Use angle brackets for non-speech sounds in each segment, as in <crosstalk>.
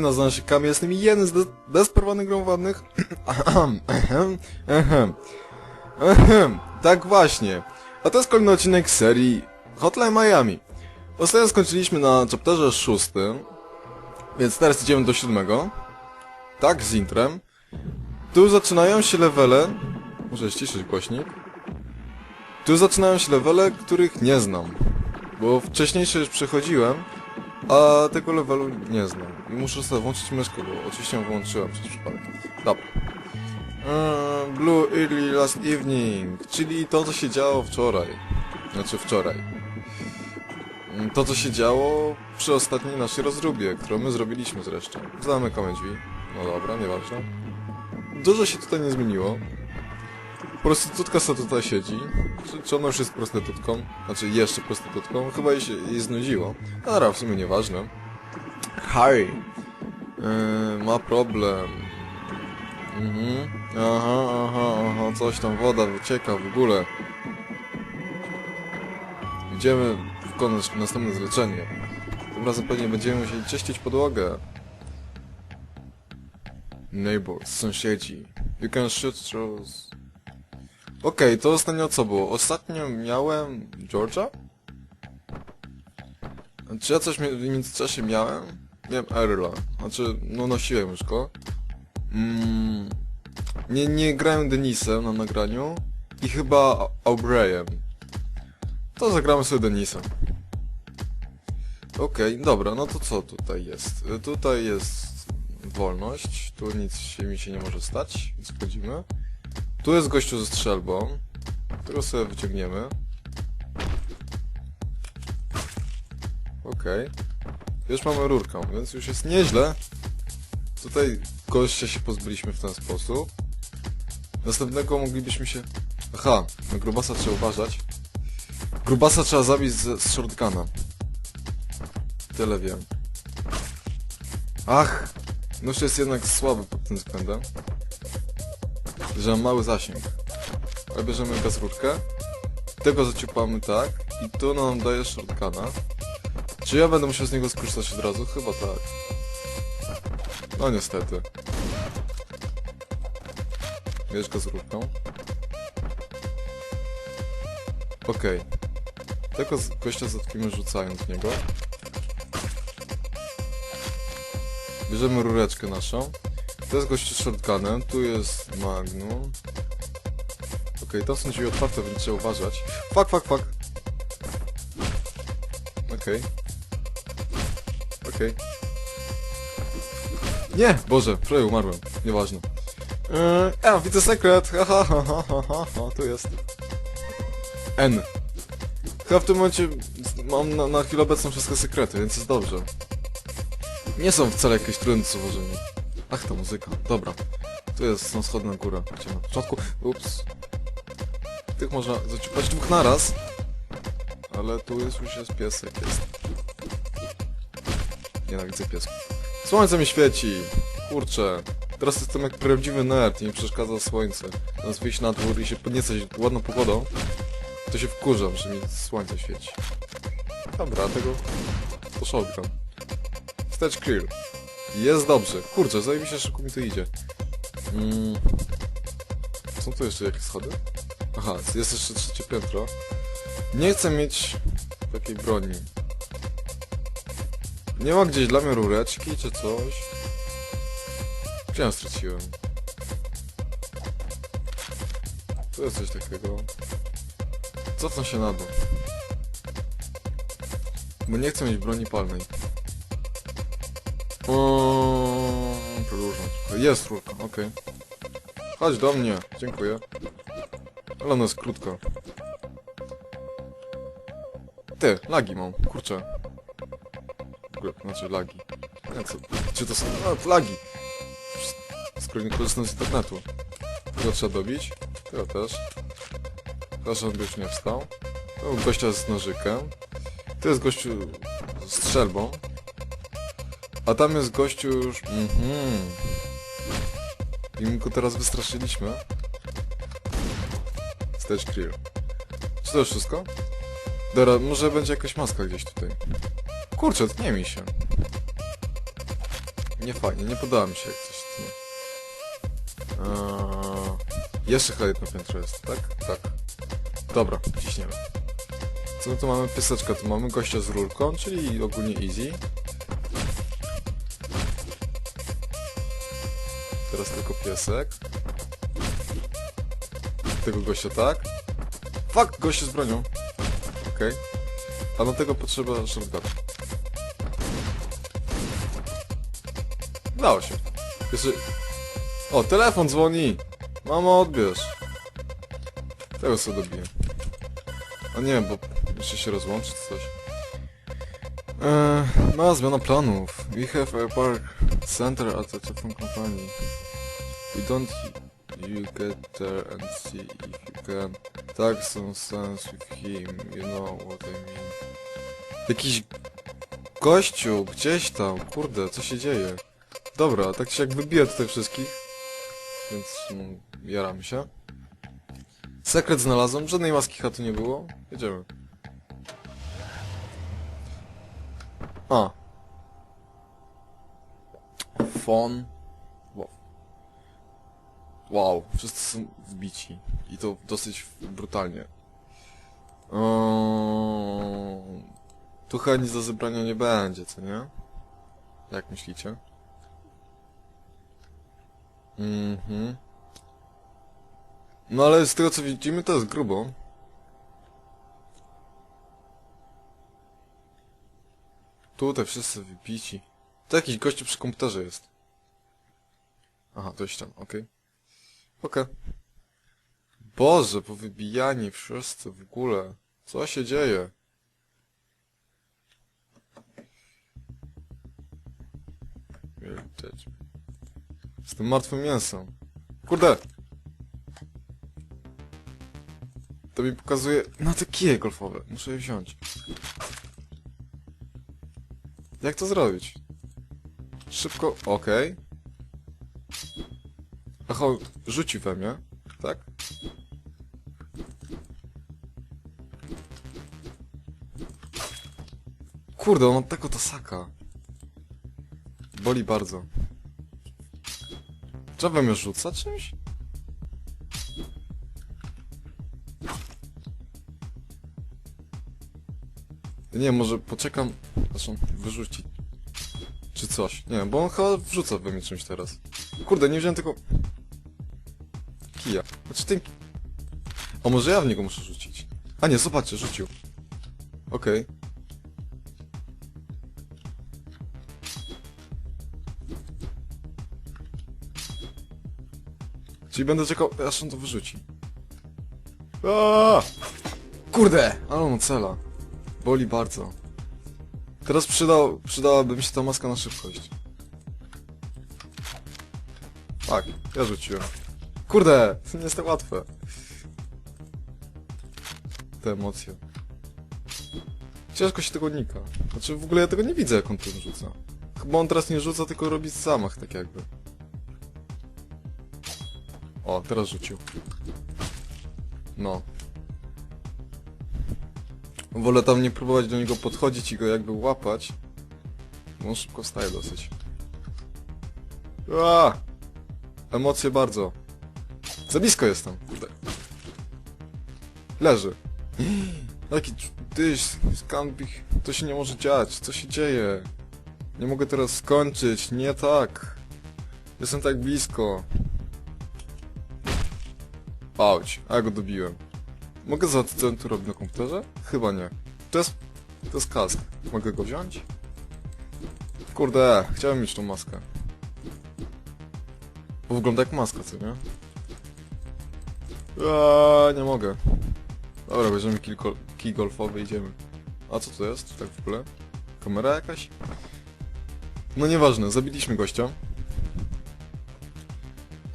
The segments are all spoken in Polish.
wszystkie Kam, jestem jeden z de- desperowanych gromadnych. Tak właśnie. A to jest kolejny odcinek serii Hotline Miami. Ostatnio skończyliśmy na chapterze szóstym, więc teraz idziemy do siódmego. Tak, z intrem. Tu zaczynają się levele... Muszę ściszyć głośnik. Tu zaczynają się levele, których nie znam. Bo wcześniejsze już przechodziłem, a tego levelu nie znam. I muszę sobie włączyć myszkę, bo oczywiście ją wyłączyłem przez przypadek. Dobra. Eee, Blue Early Last Evening, czyli to, co się działo wczoraj. Znaczy wczoraj. Mm, To, co się działo przy ostatniej naszej rozróbie, którą my zrobiliśmy zresztą. Zamykamy drzwi. No dobra, nieważne. Dużo się tutaj nie zmieniło. Prostytutka co tutaj siedzi. Czy, czy ona już jest prostytutką? Znaczy jeszcze prostytutką? Chyba jej się jej znudziło. No dobra, w sumie nieważne. Harry. Yy, ma problem. Mhm. Aha, aha, aha, coś tam, woda wycieka w ogóle. Idziemy wykonać następne zlecenie. Tym razem pewnie będziemy musieli czyścić podłogę. Neighbors, sąsiedzi. You can shoot through... Okej, to ostatnio co było? Ostatnio miałem... Georgia? Czy ja coś w międzyczasie miałem? Miałem Erla. Znaczy, no nosiłem już go. Mm, nie, nie grałem Denisem na nagraniu. I chyba Aubreyem. To zagramy sobie Denisa. Okej, dobra, no to co tutaj jest? Tutaj jest wolność, tu nic się mi się nie może stać, więc wchodzimy. Tu jest gościu ze strzelbą, którego sobie wyciągniemy. Okej. Już mamy rurkę, więc już jest nieźle. Tutaj gościa się pozbyliśmy w ten sposób. Następnego moglibyśmy się... Aha, na grubasa trzeba uważać. Grubasa trzeba zabić z, z shotguna. Tyle wiem. Ach! Nóż jest jednak słaby pod tym względem. Że ma mały zasięg. Ale bierzemy gazrurkę. Tego zaciupamy tak. I tu nam daje shotguna. Czy ja będę musiał z niego skorzystać od razu? Chyba tak. No niestety. Bierz gazrurkę. Okej. Tego z- gościa zatkimy rzucając w niego. Bierzemy rureczkę naszą. To jest gościu z shotgunem, tu jest magnum. Okej, to są drzwi otwarte, więc trzeba uważać. Fuck, fuck, fuck. Okej. Okej. Nie! Boże, prawie umarłem. Nieważne. Eee, a, widzę sekret! Ha, ha, ha, ha, ha, ha, tu jest. N. Chyba w tym momencie mam na, na chwilę obecną wszystkie sekrety, więc jest dobrze. Nie są wcale jakieś trudne do. Ach, ta muzyka. Dobra. Tu jest, są schody na górę. Chciałem na początku. Ups. Tych można zaciupać dwóch naraz. Ale tu jest już jest piesek, jest. Nienawidzę piesków. Słońce mi świeci. Kurczę. Teraz jestem jak prawdziwy nerd i mi przeszkadza słońce. Zamiast wyjść na dwór i się podniecać ładną pogodą, to się wkurzam, że mi słońce świeci. Dobra, tego... To shotgun. Wstecz clear. Jest dobrze. Kurczę, zajebiście szybko mi to idzie. Mm. Są tu jeszcze jakieś schody? Aha, jest jeszcze trzecie piętro. Nie chcę mieć takiej broni. Nie ma gdzieś dla mnie rureczki czy coś? Gdzie ją straciłem? Tu jest coś takiego. Cofnę się na dół. Bo nie chcę mieć broni palnej. O, Przedłużam. Jest rurka, okej. Chodź do mnie, dziękuję. Ale ona jest krótka. Ty, lagi mam, kurczę. W ogóle, znaczy lagi. Nie, co, czy to są... A, lagi! Skoro nie korzystam z internetu. Tego trzeba dobić. Tego też. Proszę, już nie wstał. To gościa z nożykiem. To jest gościu z strzelbą. A tam jest gościu już... Mhm. I my go teraz wystraszyliśmy. Stage clear. Czy to już wszystko? Dobra, może będzie jakaś maska gdzieś tutaj. Kurczę, nie mi się. nie fajnie, nie podoba mi się jak coś nie. Eee, jeszcze chyba jedno piętro jest, tak? Tak. Dobra, ciśniemy. Co my tu mamy? Pieseczka, tu mamy gościa z rurką, czyli ogólnie easy. Piesek. Tego gościa tak. Fuck, goście z bronią. Okej. A do tego potrzeba shotgun. Dało się. Jeszcze... O, telefon dzwoni! Mamo, odbierz. Tego sobie dobiję. O nie, bo jeszcze się rozłączy czy coś. Eee, no, zmiana planów. We have a park center at the telephone company. Don't you get there and see if you can talk some sense with him, you know what I mean. Jakiś gościu, gdzieś tam, kurde, co się dzieje? Dobra, tak się jak wybiję tutaj wszystkich. Więc mm, jaram się. Sekret znalazłem, żadnej maski chatu nie było. Jedziemy. A. Fon. Wow. Wszyscy są wbici. I to dosyć brutalnie. Eee, tu chyba nic do zebrania nie będzie, co nie? Jak myślicie? Mhm. No ale z tego co widzimy to jest grubo. Tutaj wszyscy wypici. To jakiś gościu przy komputerze jest. Aha, to jest ścian, okej. Okej. Boże, powybijani wszyscy w ogóle. Co się dzieje? Widać. Z tym martwym mięsem. Kurde! To mi pokazuje... No te kije golfowe. Muszę je wziąć. Jak to zrobić? Szybko... Okej. Aha, rzuci we mnie. Tak? Kurde, on ma tego tasaka. Boli bardzo. Trzeba mnie rzuca czymś? Nie, może poczekam, on wyrzuci. Czy coś. Nie bo on chyba wrzuca we mnie czymś teraz. Kurde, nie wziąłem tego... Kija. Znaczy ten... O, może ja w niego muszę rzucić. A nie, zobaczcie, rzucił. Okej. Czyli będę czekał, aż on to wyrzuci. Aaaa! Kurde! Ale on cela. Boli bardzo. Teraz przydał, przydałaby mi się ta maska na szybkość. Tak, ja rzuciłem. Kurde! To <laughs> nie jest tak łatwe. Te emocje. Ciężko się tego unika. Znaczy w ogóle ja tego nie widzę jak on tym rzuca. Chyba on teraz nie rzuca, tylko robi zamach tak jakby. O, teraz rzucił. No. Wolę tam nie próbować do niego podchodzić i go jakby łapać. Bo on szybko wstaje dosyć. Aaa! Emocje bardzo. Za blisko jestem. Kurde. Leży. <gasps> Jaki tyś, skambich. To się nie może dziać. Co się dzieje? Nie mogę teraz skończyć. Nie tak. Jestem tak blisko. Auć, a ja go dobiłem. Mogę co on tu robi na komputerze? Chyba nie. To jest... To jest kask. Mogę go wziąć? Kurde, chciałem mieć tą maskę. Bo wygląda jak maska, co nie? Eee, nie mogę. Dobra, bierzemy kij, gol kij golfowy idziemy. A co to jest? Tak w ogóle? Kamera jakaś? No nieważne, zabiliśmy gościa.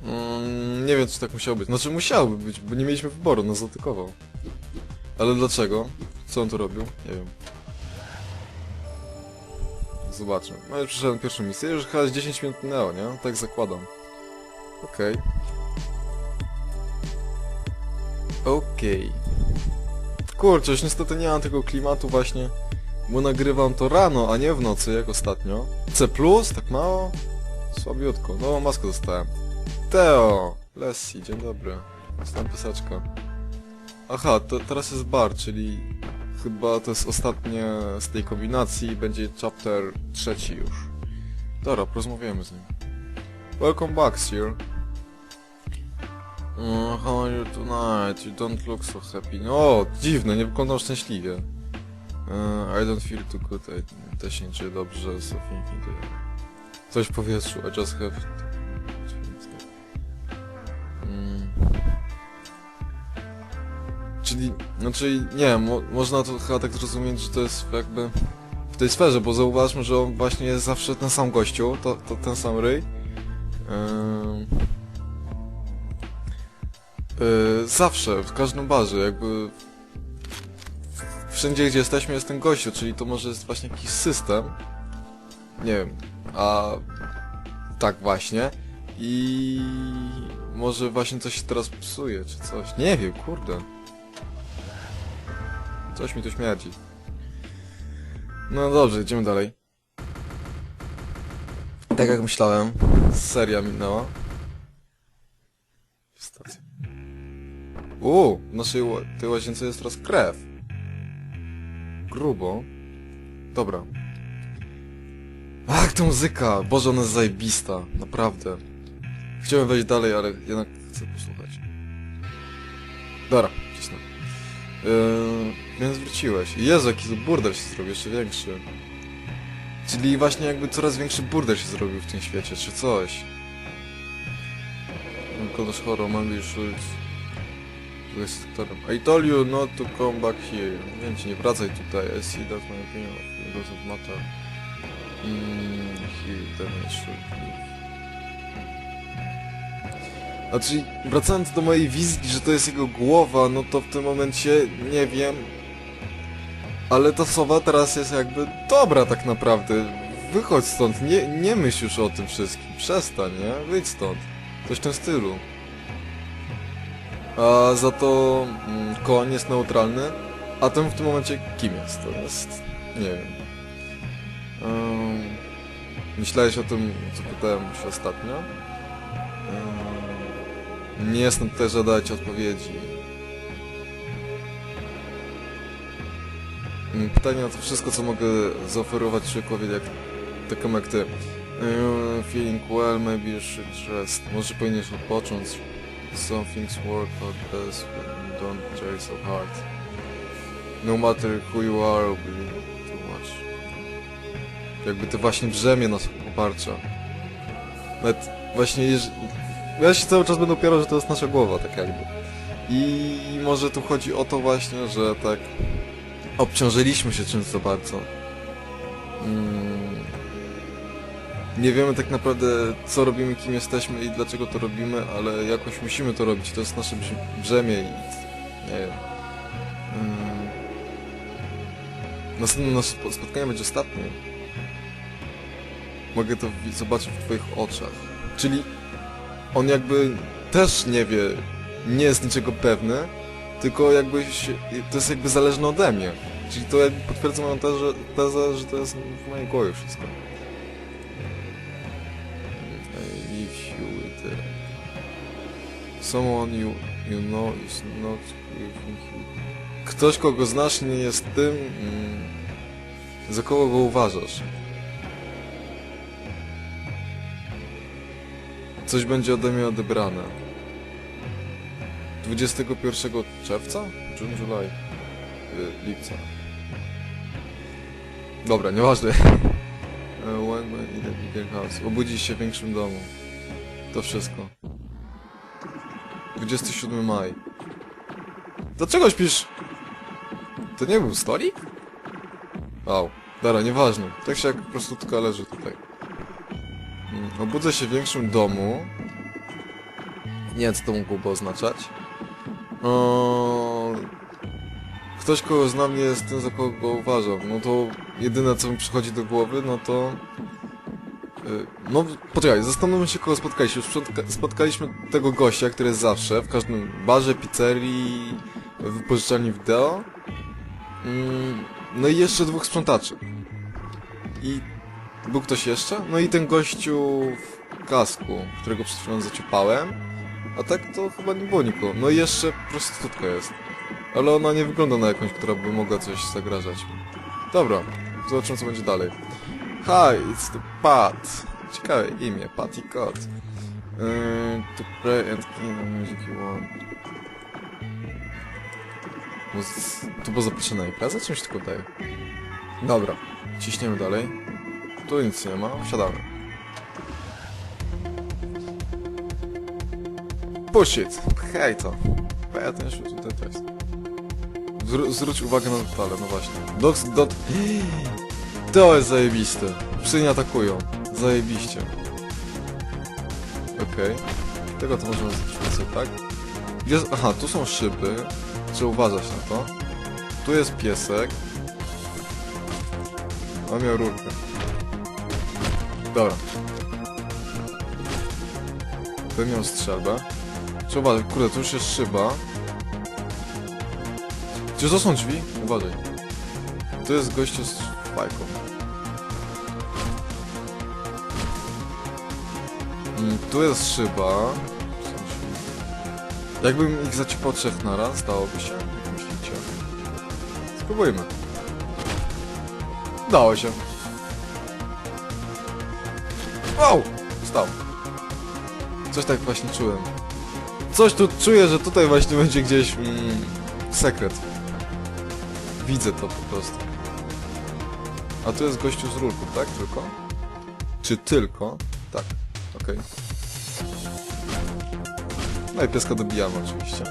Mm, nie wiem, czy tak musiało być. Znaczy musiałoby być, bo nie mieliśmy wyboru, nas zaatakował. Ale dlaczego? Co on tu robił? Nie wiem. Zobaczmy. No już przeszedłem pierwszą misję, już chyba z 10 minut minęło, nie? Tak zakładam. Okej. Okej. Kurczę, już niestety nie mam tego klimatu właśnie, bo nagrywam to rano, a nie w nocy, jak ostatnio. C+, tak mało? Słabiutko. Nową maskę dostałem. Teo! Lessie, dzień dobry. Dostałem pisaczka. Aha, to teraz jest bar, czyli chyba to jest ostatnie z tej kombinacji. Będzie chapter trzeci już. Dobra, porozmawiamy z nim. Welcome back, sir. Uh, how are you tonight? You don't look so happy. No, dziwne, nie wyglądam szczęśliwie. Uh, I don't feel too good. I też nie czuję dobrze, so thinking that... Coś w powietrzu, I just have... Mm. Czyli, znaczy, nie, mo można to chyba tak zrozumieć, że to jest jakby w tej sferze, bo zauważmy, że on właśnie jest zawsze ten sam gościu, to, to ten sam ryj. Ym... Yy, zawsze, w każdym barze, jakby wszędzie gdzie jesteśmy jest ten gościu, czyli to może jest właśnie jakiś system. Nie wiem, a tak właśnie. I może właśnie coś się teraz psuje, czy coś. Nie wiem, kurde. Coś mi tu śmierdzi. No dobrze, idziemy dalej. Tak jak myślałem, seria minęła. Uuu, w naszej ła tej łazience jest teraz krew. Grubo. Dobra. Ach, ta muzyka! Boże, ona jest zajebista. Naprawdę. Chciałem wejść dalej, ale jednak chcę posłuchać. Dobra, cisnę. Yy, więc wróciłeś. Jezu, jaki burdel się zrobił, jeszcze większy. Czyli właśnie jakby coraz większy burdel się zrobił w tym świecie, czy coś. Kogoś choro, maybe should... Sektorem. I told you not to come back here. Więc nie wracaj tutaj. I see that my opinion doesn't matter. Mm, here, I should leave. Znaczy, wracając do mojej wizji, że to jest jego głowa, no to w tym momencie nie wiem. Ale ta sowa teraz jest jakby dobra tak naprawdę. Wychodź stąd, nie, nie myśl już o tym wszystkim. Przestań, nie? Wyjdź stąd. Coś w tym stylu. A za to mm, koń jest neutralny, a ten w tym momencie kim jest? To jest... nie wiem. Um, myślałeś o tym, co pytałem się ostatnio? Um, nie jestem tutaj, żeby dać odpowiedzi. Mm, Pytanie na to wszystko, co mogę zaoferować człowiekowi jak takim jak ty. Uh, feeling well, maybe you should rest. Może powinieneś odpocząć. Some things work out best when you don't try so hard. No matter who you are, will too much. Jakby to właśnie brzemię nas obarcza. Nawet właśnie jeż... Ja się cały czas będę opierał, że to jest nasza głowa, tak jakby. I może tu chodzi o to właśnie, że tak obciążyliśmy się czymś za bardzo. Mm. Nie wiemy tak naprawdę co robimy, kim jesteśmy i dlaczego to robimy, ale jakoś musimy to robić. To jest nasze brz- brzemię i nie wiem. Mm. Następne nasze spo- spotkanie będzie ostatnie. Mogę to zobaczyć w twoich oczach. Czyli on jakby też nie wie, nie jest niczego pewny, tylko jakby się, to jest jakby zależne ode mnie. Czyli to jakby potwierdza moją tezę, tezę, że to jest w mojej głowie wszystko. Someone you, you know is not. Ktoś, kogo znasz, nie jest tym, mm, za kogo go uważasz. Coś będzie ode mnie odebrane. 21 czerwca? June, July? Y, lipca. Dobra, nieważne. <laughs> When my in bigger house. Obudzić się w większym domu. To wszystko. 27 maj. Dlaczego śpisz? To nie był stolik? Au. Dobra, nieważne. Tak się jak po prostu tylko leży tutaj. Mm, Obudzę się w większym domu. Nie wiem, co to mogłoby oznaczać. Ktoś, kogo znam, nie jest tym, za kogo go uważam. No to jedyne, co mi przychodzi do głowy, no to... y, No, poczekaj, zastanówmy się, kogo spotkaliśmy. Już spotka- spotkaliśmy tego gościa, który jest zawsze, w każdym barze, pizzerii, wypożyczalni wideo. Mm, No i jeszcze dwóch sprzątaczy. I był ktoś jeszcze? No i ten gościu w kasku, którego przed chwilą zaciupałem. A tak to chyba nie było nikogo. No i jeszcze prostytutka jest. Ale ona nie wygląda na jakąś, która by mogła coś zagrażać. Dobra, zobaczymy co będzie dalej. Hi, it's the Pat. Ciekawe imię, Patty Cot. Yy, to play and clean the music you want. Tu było zaproszone na imprezę? Czymś tylko daje. Dobra, ciśniemy dalej. Tu nic nie ma, wsiadamy. Push it! Hej to! Pay attention to. Zwró- zwróć uwagę na detale, no właśnie. Docs, dot... To jest zajebiste. Psy nie atakują. Zajebiście. Okej. Tego to możemy zrobić tak? Jest... Aha, tu są szyby. Trzeba uważać na to. Tu jest piesek. On miał rurkę. Dobra. Ten miał strzelbę. Trzeba uważać, kurde, to już jest szyba. Czy to są drzwi? Uważaj. To jest gościu z fajką. Tu jest szyba. Jakbym ich zaciupał trzech na raz, dałoby się? Jak myślicie? Spróbujmy. Dało się. Wow! Stał. Coś tak właśnie czułem. Coś tu czuję, że tutaj właśnie <laughs> będzie gdzieś mm, sekret. Widzę to po prostu. A tu jest gościu z rurką, tak? Tylko? Czy tylko? Tak. Okej. No i pieska dobijamy oczywiście.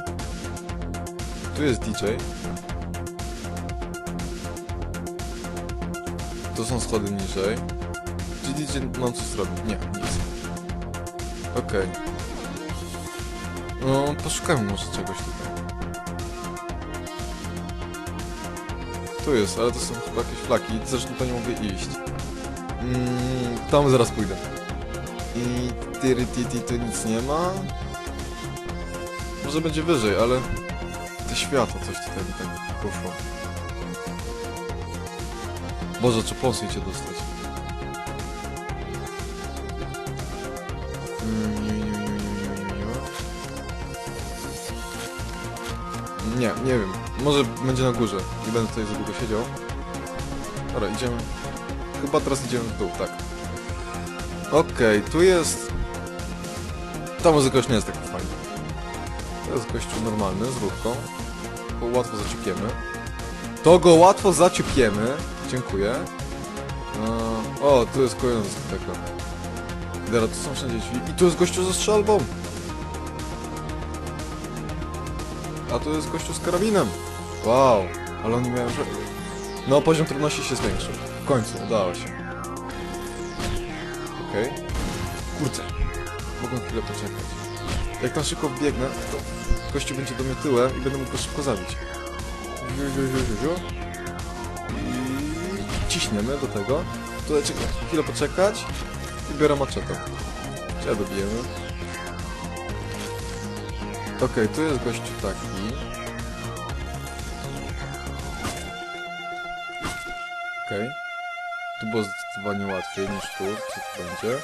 Tu jest DJ. Tu są schody niżej. Czy DJ nam coś zrobi? Nie, nic. Okej. No, poszukajmy może czegoś tutaj. Tu jest, ale to są chyba jakieś flaki, zresztą to nie mogę iść. Mm, tam zaraz pójdę. I tyry titi tu nic nie ma. Może będzie wyżej, ale te światło coś tutaj mi tak poszło. Boże, czy pląsu idzie dostać? Mm. Nie, nie wiem. Może będzie na górze. Nie będę tutaj za długo siedział. Dobra, idziemy. Chyba teraz idziemy w dół, tak. Okej, tu jest... Ta muzyka już nie jest taka fajna. To jest gościu normalny, z rurką. Go łatwo zaciupiemy. To go łatwo zaciupiemy. Dziękuję. Eee, o, tu jest kolejna dyskoteka. Dobra, tu są wszędzie drzwi. I tu jest gościu ze strzelbą. A tu jest gościu z karabinem. Wow, ale oni mają... No, poziom trudności się zwiększył. W końcu, udało się. Kurczę. Mogę chwilę poczekać. Jak tam szybko biegnę, to gościu będzie do mnie tyłem i będę mógł go szybko zabić. I ciśniemy do tego. Tutaj czekaj, chwilę poczekać i biorę maczetę. Czy dobijemy? Okej, tu jest gościu taki. Okej. Tu było zdecydowanie łatwiej niż tu, co tu będzie.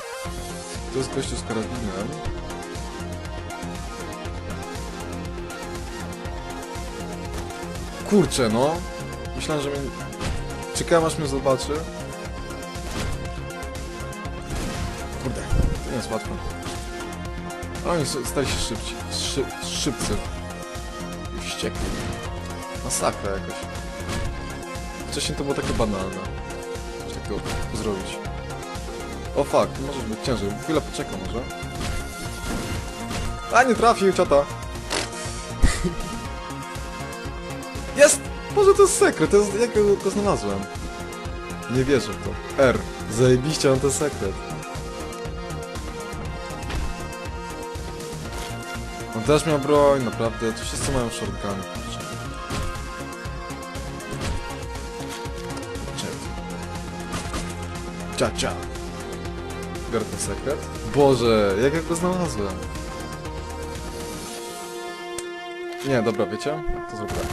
Tu jest gościu z karabinem. Kurczę, no. Myślałem, że mnie... Czekałem aż mnie zobaczy. Kurde, to nie jest łatwo. Ale oni stali się szybci. Szy, szybcy. Wściekli. Masakra jakoś. Wcześniej to było takie banalne. Zrobić. O fuck, to może być ciężej. Chwilę poczekam może. A, nie trafił, ciota! Jest! Może to jest sekret, to jest, jak ja go znalazłem? Nie wierzę w to. R. Zajebiście, on to sekret. On też miał broń, naprawdę, tu wszyscy mają shotgun. Cia. Biorę ten sekret. Boże, jak ja go znalazłem? Nie, dobra, wiecie? To zrób tak.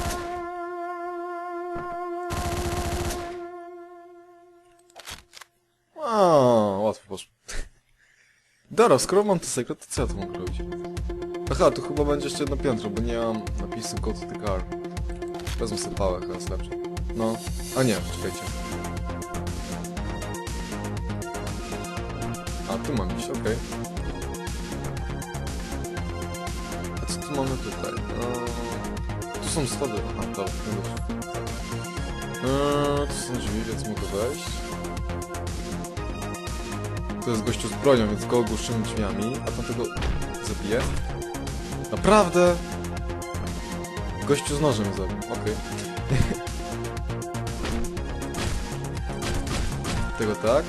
A, łatwo poszło. Dobra, skoro mam to sekret, to co ja tu mogę robić? Aha, tu chyba będzie jeszcze jedno piętro, bo nie mam napisu Go to the car. Wezmę sobie pałę, chyba jest. No, a nie, czekajcie. Tu mam iść, okej. A co tu mamy tutaj? Eee, tu są schody. Aha, dobra, dobrze. Eee, tu są drzwi, więc mogę wejść. To jest gościu z bronią, więc go ogłuszymy drzwiami, a tamtego zabiję. Naprawdę? Gościu z nożem zabił, okej. <laughs> Tego tak.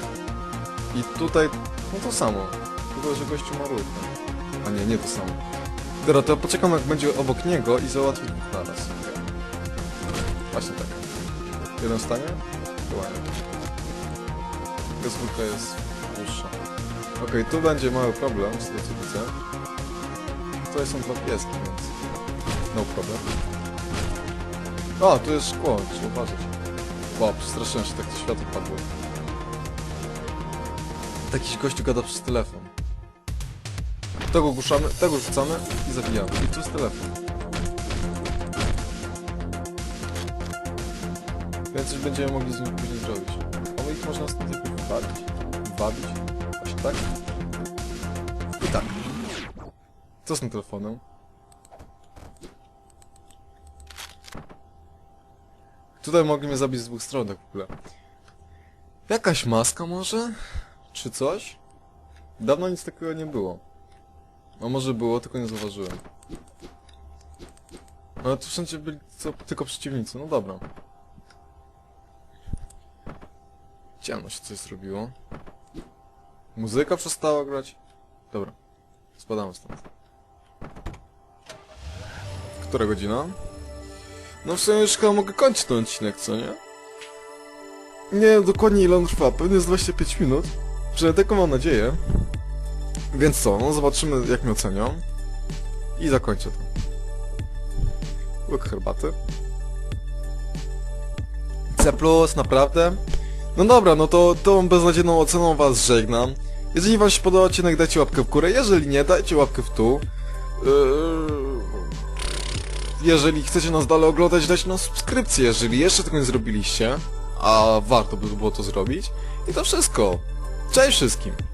I tutaj, no to samo. Tylko, że gościu ma róg. A nie, nie to samo. Dobra, to poczekam jak będzie obok niego i załatwię naraz. Właśnie tak. Jeden stanie? Chyba nie. Gazurka jest dłuższa. Okej, tu będzie mały problem, z tego co widzę. Tutaj są dwa pieski, więc... No problem. A, tu jest szkło, trzeba uważać. Wow, przestraszyłem się, tak to światło padło. Jakiś gościu gada przez telefon. Tego ogłuszamy, tego rzucamy i zabijamy. I jest telefon. Więc coś będziemy mogli z nim później zrobić. Ale ich można stąd jakoś wybawić. Wabić. Właśnie tak? I tak. Co z tym telefonem? Tutaj mogli zabić z dwóch stron tak w ogóle. Jakaś maska może? Czy coś? Dawno nic takiego nie było. A może było, tylko nie zauważyłem. Ale tu wszędzie byli co, tylko przeciwnicy, no dobra. Ciemno się coś zrobiło. Muzyka przestała grać. Dobra. Spadamy stąd. Która godzina? No w sumie już chyba mogę kończyć ten odcinek, co nie? Nie wiem dokładnie ile on trwa, pewnie z 25 minut. Przynajmniej taką mam nadzieję. Więc co, no zobaczymy jak mnie ocenią. I zakończę to. Łyk herbaty. C+, naprawdę? No dobra, no to tą beznadziejną oceną was żegnam. Jeżeli wam się podoba odcinek, dajcie łapkę w górę, jeżeli nie, dajcie łapkę w dół. Yy... Jeżeli chcecie nas dalej oglądać, dajcie nam subskrypcję, jeżeli jeszcze tego nie zrobiliście. A warto by było to zrobić. I to wszystko. Cześć wszystkim!